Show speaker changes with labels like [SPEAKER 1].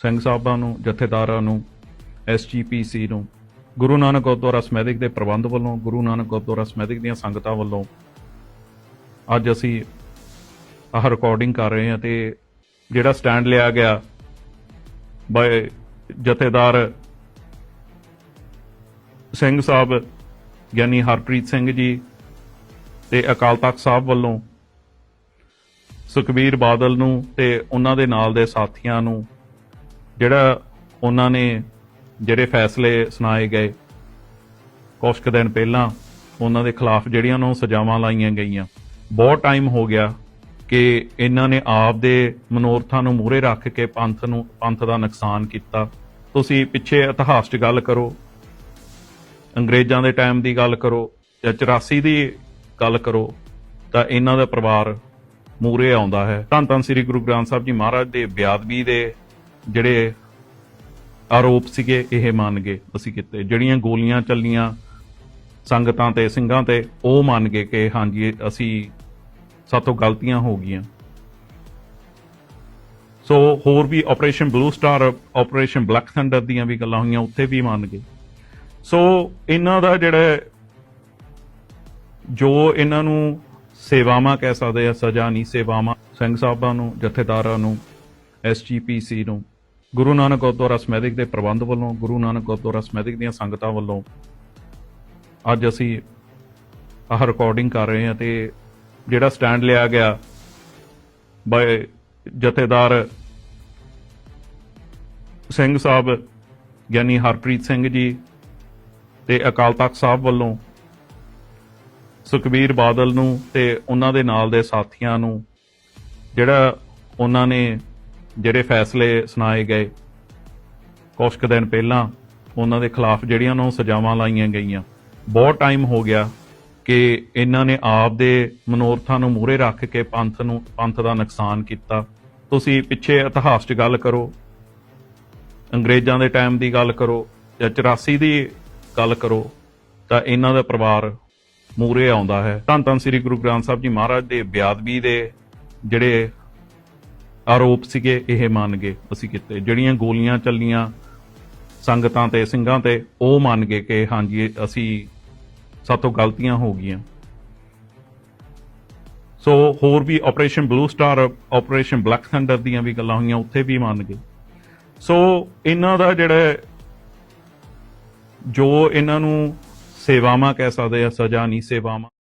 [SPEAKER 1] ਸਿੰਘ ਸਾਹਿਬਾਂ ਨੂੰ, ਜਥੇਦਾਰਾਂ ਨੂੰ ਐਸਜੀਪੀਸੀ ਨੂੰ, ਗੁਰੂ ਨਾਨਕ ਗੁਰਦੁਆਰਾ ਸਮੈਦਿਕ ਦੇ ਪ੍ਰਬੰਧ ਵੱਲੋਂ, ਗੁਰੂ ਨਾਨਕ ਗੁਰਦੁਆਰਾ ਸਮੈਦਿਕ ਦੀਆਂ ਸੰਗਤਾਂ ਵੱਲੋਂ ਅੱਜ ਅਸੀਂ ਆਹ ਰਿਕਾਰਡਿੰਗ ਕਰ ਰਹੇ ਹਾਂ ਤੇ ਜਿਹੜਾ ਸਟੈਂਡ ਲਿਆ ਗਿਆ ਬਾਏ ਜਥੇਦਾਰ ਸਿੰਘ ਸਾਹਿਬ ਗਿਆਨੀ ਹਰਪ੍ਰੀਤ ਸਿੰਘ ਜੀ ਤੇ ਅਕਾਲ ਤਖਤ ਸਾਹਿਬ ਵੱਲੋਂ ਸੁਖਬੀਰ ਬਾਦਲ ਨੂੰ ਤੇ ਉਹਨਾਂ ਦੇ ਨਾਲ ਦੇ ਸਾਥੀਆਂ ਨੂੰ ਜਿਹੜਾ ਉਹਨਾਂ ਨੇ ਜਿਹੜੇ ਫੈਸਲੇ ਸੁਣਾਏ ਗਏ ਕੁਛ ਕੁ ਦਿਨ ਪਹਿਲਾਂ, ਉਹਨਾਂ ਦੇ ਖਿਲਾਫ ਜਿਹੜੀਆਂ ਉਹਨਾਂ ਨੂੰ ਸਜ਼ਾਵਾਂ ਲਾਈਆਂ ਗਈਆਂ। ਬਹੁਤ ਟਾਈਮ ਹੋ ਗਿਆ ਕਿ ਇਹਨਾਂ ਨੇ ਆਪ ਦੇ ਮਨੋਰਥਾਂ ਨੂੰ ਮੂਹਰੇ ਰੱਖ ਕੇ ਪੰਥ ਨੂੰ, ਪੰਥ ਦਾ ਨੁਕਸਾਨ ਕੀਤਾ। ਤੁਸੀਂ ਪਿੱਛੇ ਇਤਿਹਾਸ 'ਚ ਗੱਲ ਕਰੋ, ਅੰਗਰੇਜ਼ਾਂ ਦੇ ਟਾਈਮ ਦੀ ਗੱਲ ਕਰੋ ਜਾਂ 84 ਦੀ ਗੱਲ ਕਰੋ, ਤਾਂ ਇਹਨਾਂ ਦਾ ਪਰਿਵਾਰ ਮੂਰੇ ਆਉਂਦਾ ਹੈ। ਧੰਨ ਧੰਨ ਸ੍ਰੀ ਗੁਰੂ ਗ੍ਰੰਥ ਸਾਹਿਬ ਜੀ ਮਹਾਰਾਜ ਦੇ ਬਿਆਦਬੀ ਦੇ ਜਿਹੜੇ ਆਰੋਪ ਸੀਗੇ, ਇਹ ਮੰਨ ਗਏ ਅਸੀਂ ਕਿਤੇ। ਜਿਹੜੀਆਂ ਗੋਲੀਆਂ ਚੱਲੀਆਂ ਸੰਗਤਾਂ ਤੇ, ਸਿੰਘਾਂ ਤੇ, ਉਹ ਮੰਨ ਗਏ ਕਿ ਹਾਂਜੀ, ਅਸੀਂ ਸਾਤੋਂ ਗਲਤੀਆਂ ਹੋ ਗਈਆਂ। ਸੋ ਹੋਰ ਵੀ operation Blue Star operation Black Thunder ਦੀਆਂ ਵੀ ਗੱਲਾਂ ਹੋਈਆਂ, ਉੱਥੇ ਵੀ ਮੰਨ ਗਏ। ਸੋ ਇਹਨਾਂ ਦਾ ਜਿਹੜਾ ਜੋ ਇਹਨਾਂ ਨੂੰ ਸੇਵਾਵਾਂ ਕਹਿ ਸਕਦੇ ਆ, ਸਜ਼ਾ ਨਹੀਂ, ਸੇਵਾਵਾਂ ਸਿੰਘ ਸਾਹਿਬਾਂ ਨੂੰ, ਜਥੇਦਾਰਾਂ ਨੂੰ ਐਸਜੀਪੀਸੀ ਨੂੰ ਗੁਰੂ ਨਾਨਕ ਗੁਰਦੁਆਰਾ ਸਮੈਦਿਕ ਦੇ ਪ੍ਰਬੰਧ ਵੱਲੋਂ, ਗੁਰੂ ਨਾਨਕ ਗੁਰਦੁਆਰਾ ਸਮੈਦਿਕ ਦੀਆਂ ਸੰਗਤਾਂ ਵੱਲੋਂ ਅੱਜ ਅਸੀਂ ਆਹ ਰਿਕਾਰਡਿੰਗ ਕਰ ਰਹੇ ਹਾਂ ਤੇ ਜਿਹੜਾ ਸਟੈਂਡ ਲਿਆ ਗਿਆ ਬਾਏ ਜਥੇਦਾਰ ਸਿੰਘ ਸਾਹਿਬ ਗਿਆਨੀ ਹਰਪ੍ਰੀਤ ਸਿੰਘ ਜੀ ਤੇ ਅਕਾਲ ਤਖਤ ਸਾਹਿਬ ਵੱਲੋਂ ਸੁਖਬੀਰ ਬਾਦਲ ਨੂੰ ਤੇ ਉਹਨਾਂ ਦੇ ਨਾਲ ਦੇ ਸਾਥੀਆਂ ਨੂੰ ਜਿਹੜਾ ਉਹਨਾਂ ਨੇ ਜਿਹੜੇ ਫੈਸਲੇ ਸੁਣਾਏ ਗਏ, ਕੁਛ ਕੁ ਦਿਨ ਪਹਿਲਾਂ ਉਹਨਾਂ ਦੇ ਖਿਲਾਫ ਜਿਹੜੀਆਂ ਨੂੰ ਸਜ਼ਾਵਾਂ ਲਾਈਆਂ ਗਈਆਂ। ਬਹੁਤ ਟਾਈਮ ਹੋ ਗਿਆ ਕਿ ਇਹਨਾਂ ਨੇ ਆਪ ਦੇ ਮਨੋਰਥਾਂ ਨੂੰ ਮੂਹਰੇ ਰੱਖ ਕੇ ਪੰਥ ਨੂੰ, ਪੰਥ ਦਾ ਨੁਕਸਾਨ ਕੀਤਾ। ਤੁਸੀਂ ਪਿੱਛੇ ਇਤਿਹਾਸ 'ਚ ਗੱਲ ਕਰੋ, ਅੰਗਰੇਜ਼ਾਂ ਦੇ ਟਾਈਮ ਦੀ ਗੱਲ ਕਰੋ ਜਾਂ 84 ਦੀ ਗੱਲ ਕਰੋ, ਤਾਂ ਇਹਨਾਂ ਦਾ ਪਰਿਵਾਰ ਮੂਰੇ ਆਉਂਦਾ ਹੈ। ਧੰਨ ਧੰਨ ਸ੍ਰੀ ਗੁਰੂ ਗ੍ਰੰਥ ਸਾਹਿਬ ਜੀ ਮਹਾਰਾਜ ਦੇ ਬਿਆਦਬੀ ਦੇ ਜਿਹੜੇ ਆਰੋਪ ਸੀਗੇ, ਇਹ ਮੰਨ ਗਏ, ਅਸੀਂ ਕਿਤੇ। ਜਿਹੜੀਆਂ ਗੋਲੀਆਂ ਚੱਲੀਆਂ ਸੰਗਤਾਂ ਤੇ, ਸਿੰਘਾਂ ਤੇ, ਉਹ ਮੰਨ ਗਏ ਕਿ ਹਾਂਜੀ ਇਹ ਅਸੀਂ ਸਾਤੋਂ ਗਲਤੀਆਂ ਹੋ ਗਈਆਂ। ਸੋ ਹੋਰ ਵੀ operation Blue Star operation Black Thunder ਦੀਆਂ ਵੀ ਗੱਲਾਂ ਹੋਈਆਂ, ਉੱਥੇ ਵੀ ਮੰਨ ਗਏ। ਸੋ ਇਹਨਾਂ ਦਾ ਜਿਹੜਾ ਜੋ ਇਹਨਾਂ ਨੂੰ ਸੇਵਾਵਾਂ ਕਹਿ ਸਕਦੇ ਆ, ਸਜ਼ਾ ਨਹੀਂ ਸੇਵਾਵਾਂ।